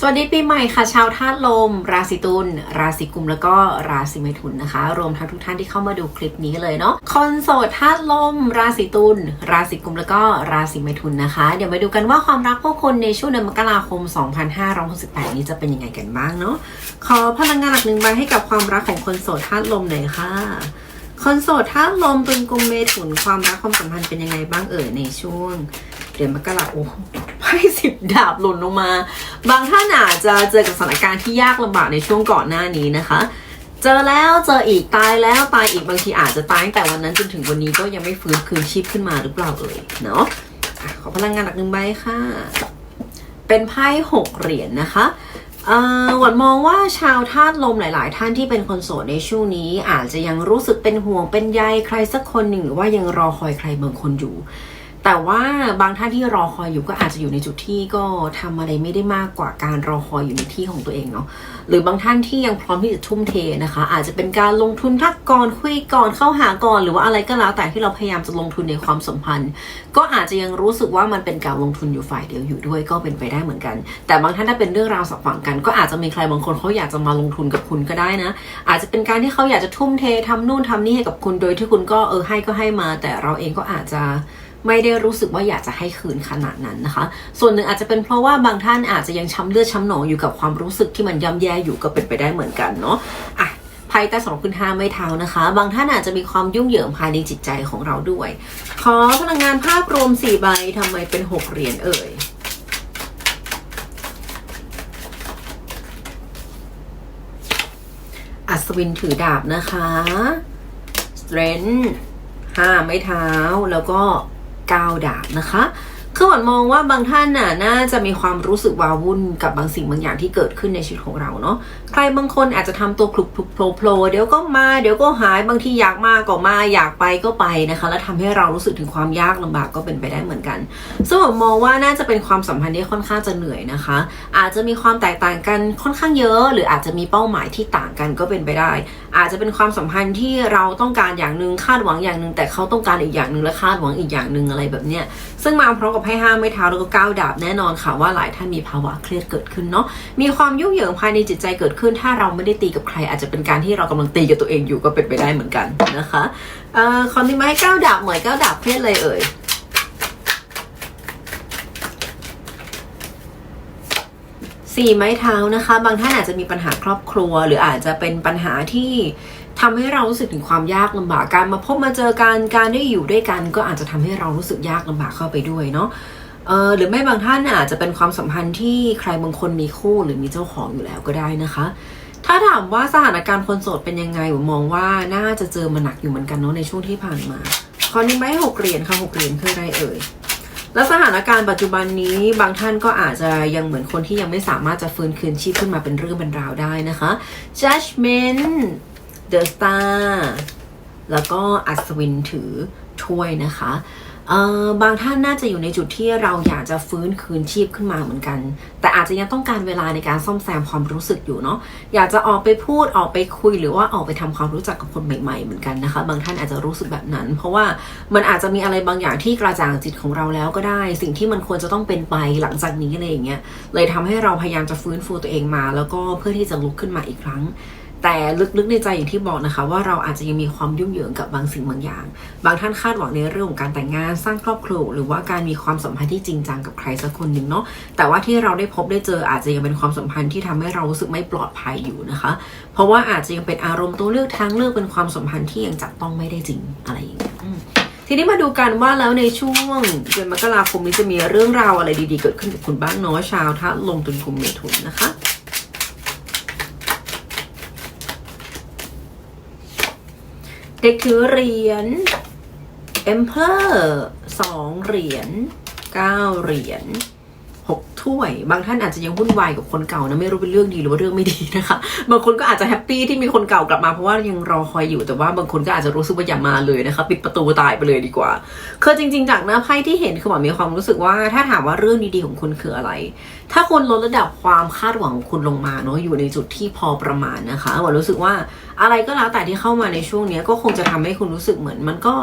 สวัสดีปีใหม่ค่ะ ชาวธาตุลม ราศีตุลราศีกุมแล้วก็ราศีเมถุนนะคะ รวมทั้งทุกท่านที่เข้ามาดูคลิปนี้เลยเนาะคนโสดธาตุลม ราศีตุลราศีกุมแล้วก็ราศีเมถุนนะคะ เดี๋ยวมาดูกันว่าความรักพวกคนในช่วงเดือนมกราคม 2568 นี้จะเป็นยังไงกันบ้างเนาะขอพลังงานหลักหนึ่งใบให้กับความรักของคนโสดธาตุลมหน่อยค่ะคนโสดธาตุลมตุลกุมเมถุนความรักความสัมพันธ์เป็นยังไงบ้างเอ่ยในช่วง เดือนมกราโอ้ไพ่สิบดาบหล่นลงมา บางท่านอาจจะเจอกับสถานการณ์ที่ยากลำบากในช่วงก่อนหน้านี้นะคะ เจอแล้วเจออีกตายแล้วตายอีกบางทีอาจจะตายตั้งแต่วันนั้นจนถึงวันนี้ก็ยังไม่ฟื้นคืนชีพขึ้นมาหรือเปล่าเอ่ยเนาะขอพลังงานหลักหนึ่งใบค่ะ เป็นไพ่หกเหรียญนะคะอ่อหวันมองว่าชาวธาตุลมหลาย ๆ ท่านที่เป็นคนโสดในช่วงนี้ อาจจะยังรู้สึกเป็นห่วงเป็นใยใครสักคนหนึ่งหรือว่ายังรอคอยใครบางคนอยู่ แต่ว่าบางท่านที่รอคอยอยู่ก็อาจจะอยู่ในจุดที่ก็ทำอะไรไม่ได้มากกว่าการรอคอยอยู่ในที่ของตัวเองเนาะหรือบางท่านที่ยังพร้อมที่จะทุ่มเทนะคะ อาจจะเป็นการลงทุนทักก่อนคุยก่อนเข้าหาก่อนหรือว่าอะไรก็แล้วแต่ที่เราพยายามจะลงทุนในความสัมพันธ์ ก็อาจจะยังรู้สึกว่ามันเป็นการลงทุนอยู่ฝ่ายเดียวอยู่ด้วยก็เป็นไปได้เหมือนกัน แต่บางท่านถ้าเป็นเรื่องราวสับฝังกัน ก็อาจจะมีใครบางคนเขาอยากจะมาลงทุนกับคุณก็ได้นะ อาจจะเป็นการที่เขาอยากจะทุ่มเททำนู่นทำนี่ให้กับคุณโดยที่คุณก็เออให้ก็ให้มา แต่เราเองก็อาจจะ ไม่ได้รู้สึกว่าอยากจะให้คืนขนาดนั้นนะคะ ส่วนหนึ่งอาจจะเป็นเพราะว่าบางท่านอาจจะยังช้ำเลือดช้ำหนองอยู่กับความรู้สึกที่มันย่ำแย่อยู่ก็เป็นไปได้เหมือนกันเนาะอะไพ่ใต้สองขึ้นห้าไม่เท้านะคะ บางท่านอาจจะมีความยุ่งเหยิงภายในจิตใจของเราด้วย ขอพลังงานภาพรวมสี่ใบทำไมเป็นหกเหรียญเอ่ยอัศวินถือดาบนะคะ strength ห้าไม้เท้าแล้วก็ ก้าดาบนะคะ คือหวันมองว่าบางท่านน่ะน่าจะมีความรู้สึกวาวุ่นกับบางสิ่งบางอย่างที่เกิดขึ้นในชีวิตของเราเนาะใครบางคนอาจจะทำตัวคลุกคลุกโผล่โผล่เดี๋ยวก็มาเดี๋ยวก็หายบางทีอยากมาก็มาอยากไปก็ไปนะคะ แล้วทำให้เรารู้สึกถึงความยากลำบากก็เป็นไปได้เหมือนกันซึ่งผมมองว่าน่าจะเป็นความสัมพันธ์ที่ค่อนข้างจะเหนื่อยนะคะ อาจจะมีความแตกต่างกันค่อนข้างเยอะ หรืออาจจะมีเป้าหมายที่ต่างกันก็เป็นไปได้ อาจจะเป็นความสัมพันธ์ที่เราต้องการอย่างหนึ่งคาดหวังอย่างหนึ่งแต่เขาต้องการอีกอย่างหนึ่งและคาดหวังอีกอย่างหนึ่งอะไรแบบเนี้ยซึ่งมาพร้อมกับให้ห้าไม้เท้าแล้วก็ก้าวดาบแน่นอนค่ะว่าหลายท่านมีภาวะเครียดเกิดขึ้นเนาะมีความยุ่งเหยิงภายในจิตใจเกิดขึ้น ถ้าเราไม่ได้ตีกับใคร อาจจะเป็นการที่เรากำลังตีกับตัวเองอยู่ก็เป็นไปได้เหมือนกันนะคะเอ่อคอนติไม้ก้าวดาบเหมอยก้าวดาบเพศเลยเอ่ยสี่ไม้เท้านะคะ บางท่านอาจจะมีปัญหาครอบครัว หรืออาจจะเป็นปัญหาที่ ทำให้เรารู้สึกถึงความยากลำบากการมาพบมาเจอกันการได้อยู่ด้วยกัน ก็อาจจะทำให้เรารู้สึกยากลำบากเข้าไปด้วยเนาะเออหรือไม่บางท่านอาจจะเป็นความสัมพันธ์ที่ใครบางคนมีคู่หรือมีเจ้าของอยู่แล้วก็ได้นะคะ ถ้าถามว่าสถานการณ์คนโสดเป็นยังไงผมมองว่าน่าจะเจอมาหนักอยู่เหมือนกันเนาะในช่วงที่ผ่านมาคราวนี้ไม้หกเหรียญค่ะหกเหรียญคืออะไรเอ่ยและสถานการณ์ปัจจุบันนี้บางท่านก็อาจจะยังเหมือนคนที่ยังไม่สามารถจะฟื้นคืนชีพขึ้นมาเป็นเรื่องเป็นราวได้นะคะ Judgment The Star แล้วก็อัศวินถือถ้วยนะคะบางท่านน่าจะอยู่ในจุดที่เราอยากจะฟื้นคืนชีพขึ้นมาเหมือนกัน แต่อาจจะยังต้องการเวลาในการซ่อมแซมความรู้สึกอยู่เนาะอยากจะออกไปพูดออกไปคุยหรือว่าออกไปทำความรู้จักกับคนใหม่ๆเหมือนกันนะคะ บางท่านอาจจะรู้สึกแบบนั้น เพราะว่ามันอาจจะมีอะไรบางอย่างที่กระจ่างจิตของเราแล้วก็ได้ สิ่งที่มันควรจะต้องเป็นไปหลังจากนี้อะไรอย่างเงี้ยเลยทำให้เราพยายามจะฟื้นฟูตัวเองมา แล้วก็เพื่อที่จะลุกขึ้นมาอีกครั้ง แต่ลึกๆในใจอย่างที่บอกนะคะ ว่าเราอาจจะยังมีความยุ่งเหยิงกับบางสิ่งบางอย่าง บางท่านคาดหวังในเรื่องของการแต่งงานสร้างครอบครัวหรือว่าการมีความสัมพันธ์ที่จริงจังกับใครสักคนหนึ่งเนาะแต่ว่าที่เราได้พบได้เจออาจจะยังเป็นความสัมพันธ์ที่ทำให้เรารู้สึกไม่ปลอดภัยอยู่นะคะ เพราะว่าอาจจะยังเป็นอารมณ์ตัวเลือกทางเลือกเป็นความสัมพันธ์ที่ยังจับต้องไม่ได้จริงอะไรอย่างเงี้ยทีนี้มาดูกันว่าแล้วในช่วงเดือนมกราคมนี้จะมีเรื่องราวอะไรดีๆ เกิดขึ้นกับคุณบ้างเนาะชาวทะลงตุนกุมเมถุนนะคะ เด็กถือเหรียญ Emperor สองเหรียญเก้าเหรียญ หกถ้วย บางท่านอาจจะยังวุ่นวายกับคนเก่านะไม่รู้เป็นเรื่องดีหรือว่าเรื่องไม่ดีนะคะ บางคนก็อาจจะแฮปปี้ที่มีคนเก่ากลับมาเพราะว่ายังรอคอยอยู่แต่ว่าบางคนก็อาจจะรู้สึกว่าอย่ามาเลยนะคะปิดประตูตายไปเลยดีกว่าคือจริง ๆ จากหน้าไพ่ที่เห็นคือหมอมีความรู้สึกว่า ถ้าถามว่าเรื่องดีๆของคุณคืออะไร ถ้าคุณลดระดับความคาดหวังของคุณลงมาเนาะอยู่ในจุดที่พอประมาณนะคะหมอรู้สึกว่าอะไรก็แล้วแต่ที่เข้ามาในช่วงนี้ก็คงจะทำให้คุณรู้สึกเหมือนมันก็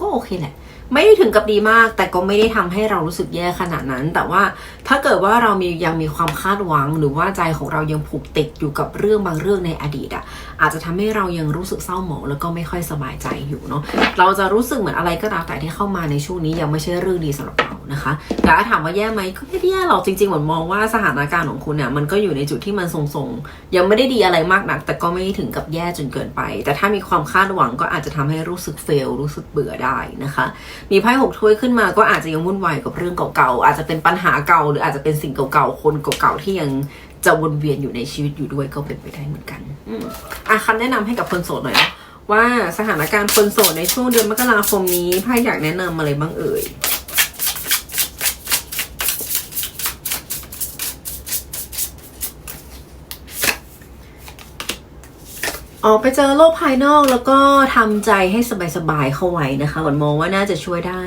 ก็โอเคแหละ ไม่ได้ถึงกับดีมาก แต่ก็ไม่ได้ทำให้เรารู้สึกแย่ขนาดนั้น แต่ว่าถ้าเกิดว่าเรามียังมีความคาดหวัง หรือว่าใจของเรายังผูกติดอยู่กับเรื่องบางเรื่องในอดีตอะอาจจะทำให้เรายังรู้สึกเศร้าหมองแล้วก็ไม่ค่อยสบายใจอยู่เนาะเราจะรู้สึกเหมือนอะไรก็ตามแต่ที่เข้ามาในช่วงนี้ยังไม่ใช่เรื่องดีสำหรับเรา นะคะ แต่ถ้าถามว่าแย่ไหมก็ไม่ได้แย่หรอกจริงๆเหมือนมองว่าสถานการณ์ของคุณเนี่ยมันก็อยู่ในจุดที่มันทรงๆ ยังไม่ได้ดีอะไรมากนัก แต่ก็ไม่ถึงกับแย่จนเกินไป แต่ถ้ามีความคาดหวังก็อาจจะทำให้รู้สึกเฟลรู้สึกเบื่อได้นะคะ มีไพ่หกถ้วยขึ้นมาก็อาจจะยังวุ่นวายกับเรื่องเก่าๆอาจจะเป็นปัญหาเก่า หรืออาจจะเป็นสิ่งเก่าๆคนเก่าๆที่ยังจะวนเวียนอยู่ในชีวิตอยู่ด้วยก็เป็นไปได้เหมือนกันอืมอะคำแนะนำให้กับคนโสดหน่อยนะว่าสถานการณ์คนโสดในช่วงเดือนมกราคมนี้ไพ่อยากแนะนำอะไรบ้างเอ่ย ออกไปเจอโลกภายนอกแล้วก็ทำใจให้สบายๆเข้าไว้นะคะหวันมองว่าน่าจะช่วยได้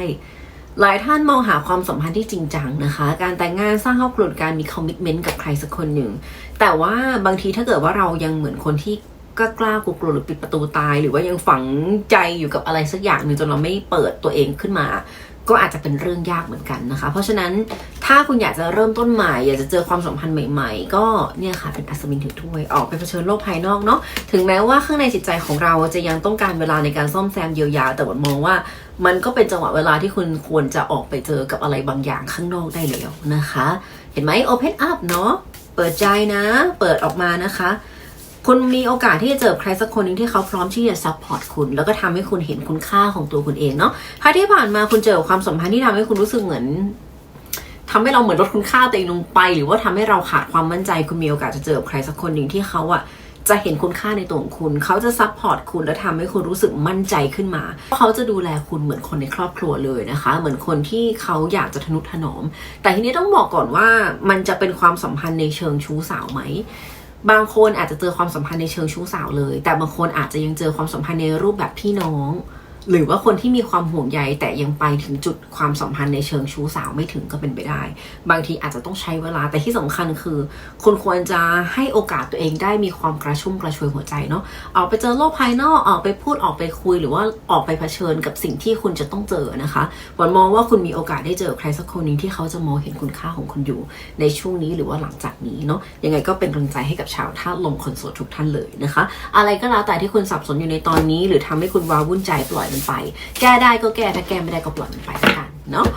หลายท่านมองหาความสัมพันธ์ที่จริงจังนะคะ การแต่งงานสร้างครอบครัวการมีคอมมิชเมนต์กับใครสักคนหนึ่ง แต่ว่าบางทีถ้าเกิดว่าเรายังเหมือนคนที่กล้ากล้ากลัวหรือปิดประตูตาย หรือว่ายังฝังใจอยู่กับอะไรสักอย่างหนึ่งจนเราไม่เปิดตัวเองขึ้นมา ก็อาจจะเป็นเรื่องยากเหมือนกันนะคะ เพราะฉะนั้น ถ้าคุณอยากจะเริ่มต้นใหม่ อยากจะเจอความสัมพันธ์ใหม่ ๆ ก็เนี่ยค่ะเป็นอัศวินถือถ้วยออกไปเผชิญโลกภายนอกเนาะถึงแม้ว่าข้างในจิตใจของเราจะยังต้องการเวลาในการซ่อมแซมเยียวยา แต่วันมองว่ามันก็เป็นจังหวะเวลาที่คุณควรจะออกไปเจอกับอะไรบางอย่างข้างนอกได้แล้วนะคะ เห็นไหม Open up เนาะเปิดใจนะ เปิดออกมานะคะคุณมีโอกาสที่จะเจอใครสักคนหนึ่งที่เขาพร้อมที่จะซัพพอร์ตคุณ แล้วก็ทำให้คุณเห็นคุณค่าของตัวคุณเองเนาะถ้าที่ผ่านมาคุณเจอความสัมพันธ์ที่ทำให้คุณรู้สึกเหมือน ทำให้เราเหมือนลดคุณค่าตัวเองลงไป หรือว่าทำให้เราขาดความมั่นใจคุณมีโอกาสจะเจอใครสักคนหนึ่งที่เขาอะจะเห็นคุณค่าในตัวของคุณ เขาจะซัพพอร์ตคุณและทำให้คุณรู้สึกมั่นใจขึ้นมา เขาจะดูแลคุณเหมือนคนในครอบครัวเลยนะคะ เหมือนคนที่เขาอยากจะทนุถนอม แต่ทีนี้ต้องบอกก่อนว่ามันจะเป็นความสัมพันธ์ในเชิงชู้สาวไหม บางคนอาจจะเจอความสัมพันธ์ในเชิงชู้สาวเลย แต่บางคนอาจจะยังเจอความสัมพันธ์ในรูปแบบพี่น้อง หรือว่าคนที่มีความห่วงใยแต่ยังไปถึงจุดความสัมพันธ์ในเชิงชู้สาวไม่ถึงก็เป็นไปได้ บางทีอาจจะต้องใช้เวลาแต่ที่สำคัญคือคุณควรจะให้โอกาสตัวเองได้มีความกระชุ่มกระชวยหัวใจเนาะออกไปเจอโลกภายนอกออกไปพูดออกไปคุย หรือว่าออกไปเผชิญกับสิ่งที่คุณจะต้องเจอนะคะหวันมองว่าคุณมีโอกาสได้เจอใครสักคนหนึ่งที่เขาจะมองเห็นคุณค่าของคุณอยู่ ในช่วงนี้หรือว่าหลังจากนี้เนาะยังไงก็เป็นกำลังใจให้กับชาวท่าตุลมคนโสดทุกท่านเลยนะคะ อะไรก็แล้วแต่ที่คุณสับสนอยู่ในตอนนี้ หรือทำให้คุณว้าวุ่นใจปล่อยมันไป แก้ได้ก็แก้ถ้าแก้ไม่ได้ก็ปล่อยมันไปละกันเนาะ